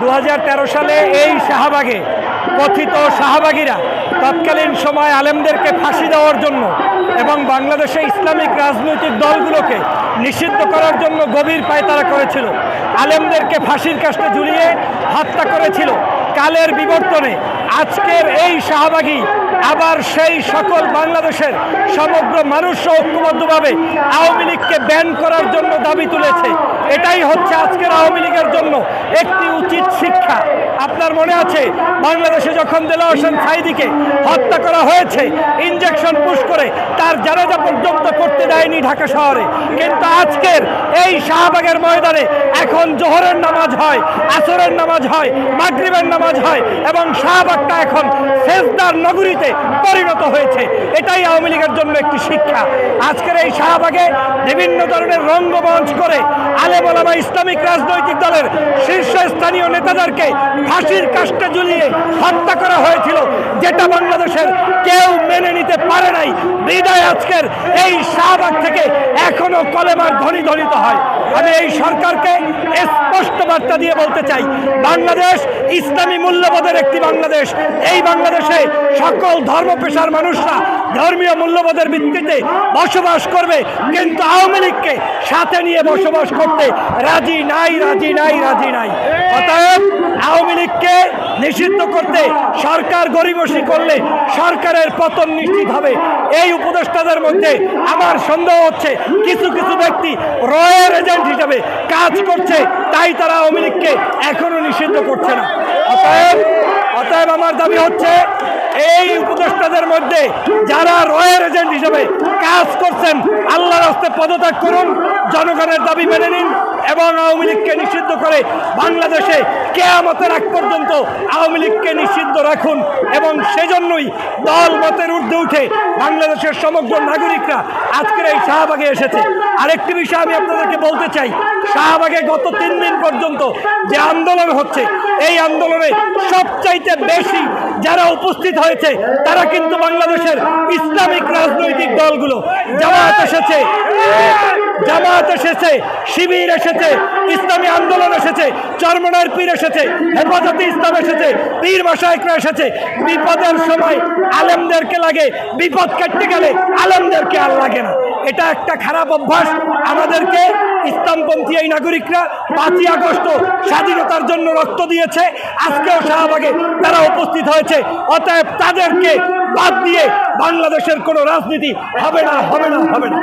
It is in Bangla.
দু হাজার তেরো সালে এই শাহবাগে কথিত শাহবাগীরা তৎকালীন সময় আলেমদেরকে ফাঁসি দেওয়ার জন্য এবং বাংলাদেশে ইসলামিক রাজনৈতিক দলগুলোকে নিষিদ্ধ করার জন্য গভীর পায়তারা করেছিল। আলেমদেরকে ফাঁসির কাছে ঝুলিয়ে হত্যা করেছিল। কালের বিবর্তনে আজকের এই শাহবাগী আবার সেই সকল বাংলাদেশের সমগ্র মানুষ ঐক্যবদ্ধভাবে আওয়ামী লীগকে ব্যান করার জন্য দাবি তুলেছে। এটাই হচ্ছে আজকের আওয়ামী লীগের জন্য একটি উচিত শিক্ষা। আপনার মনে আছে, বাংলাদেশে যখন দেলা হোসেন সাইদিকে হত্যা করা হয়েছে ইঞ্জেকশন পুশ করে তার জানাজা পর্যন্ত করতে দেয়নি ঢাকা শহরে। কিন্তু আজকের এই শাহবাগের ময়দানে এখন জোহরের নামাজ হয়, আসরের নামাজ হয়, মাগরিবের নামাজ হয় এবং শাহবাগটা এখন সেজদার নগরীতে পরিণত হয়েছে। এটাই আওয়ামী লীগের জন্য একটি শিক্ষা। আজকের এই শাহবাগে বিভিন্ন ধরনের রঙ্গমঞ্চ করে আলেমলামা ইসলামিক রাজনৈতিক দলের শীর্ষস্থানীয় নেতাদেরকে ফাঁসির কাষ্টে ঝুলিয়ে হত্যা করা হয়েছিল। যেটা বাংলাদেশের কেউ মেনে নিতে পারে নাই। বিদায় আজকের এই শাহবাগ থেকে এখনও কলেমার ধ্বনি ধ্বনিত হয়। আমি এই সরকারকে স্পষ্ট বার্তা দিয়ে বলতে চাই, বাংলাদেশ ইসলামী মূল্যবোধের একটি বাংলাদেশ। এই বাংলাদেশে সকল ধর্ম পেশার মানুষরা ধর্মীয় মূল্যবোধের ভিত্তিতে বসবাস করবে। কিন্তু আওয়ামী লীগকে সাথে নিয়ে বসবাস করতে রাজি নাই রাজি নাই রাজি নাই। অতএব আওয়ামী লীগকে নিষিদ্ধ করতে সরকার গরিবসী করলে সরকারের পতন নিশ্চিত হবে। এই উপদেষ্টাদের মধ্যে আমার সন্দেহ হচ্ছে কিছু কিছু ব্যক্তি রয়ের এজেন্ট হিসাবে কাজ করছে, তাই তারা লীগকে এখনও নিষিদ্ধ করছে না। অতএব অতএব আমার দাবি হচ্ছে, এই উপদেষ্টাদের মধ্যে যারা রয়ের এজেন্ট হিসেবে কাজ করছেন, আল্লাহর হস্তে পদত্যাগ করুন, জনগণের দাবি মেনে নিন এবং আওয়ামী লীগকে নিষিদ্ধ করে বাংলাদেশে কেয়ামতের আগ পর্যন্ত আওয়ামী লীগকে নিষিদ্ধ রাখুন এবং সেজন্যই দল মতের ঊর্ধ্বে উঠে বাংলাদেশের সমগ্র নাগরিকরা আজকের এই শাহবাগে এসেছে। আরেকটি বিষয় আমি আপনাদেরকে বলতে চাই। শাহবাগে গত তিন দিন পর্যন্ত যে আন্দোলন হচ্ছে, এই আন্দোলনে সবচাইতে বেশি যারা উপস্থিত হয়েছে, তারা কিন্তু বাংলাদেশের ইসলামিক রাজনৈতিক দলগুলো। জামায়াত এসেছে। জামায়াত এসেছে, শিবির এসেছে, ইসলামী আন্দোলন এসেছে, চরমনার পীর এসেছে, হেফাজতে ইসলাম এসেছে, পীর মাসায়করা এসেছে। বিপদের সময় আলেমদেরকে লাগে, বিপদ কাটতে গেলে আলেমদেরকে আর লাগে না। এটা একটা খারাপ অভ্যাস। আমাদেরকে ইসলামপন্থী এই নাগরিকরা পাঁচই আগস্ট স্বাধীনতার জন্য রক্ত দিয়েছে। আজকেও শাহবাগে তারা উপস্থিত হয়েছে। অতএব তাদেরকে বাদ দিয়ে বাংলাদেশের কোনো রাজনীতি হবে না হবে না হবে না।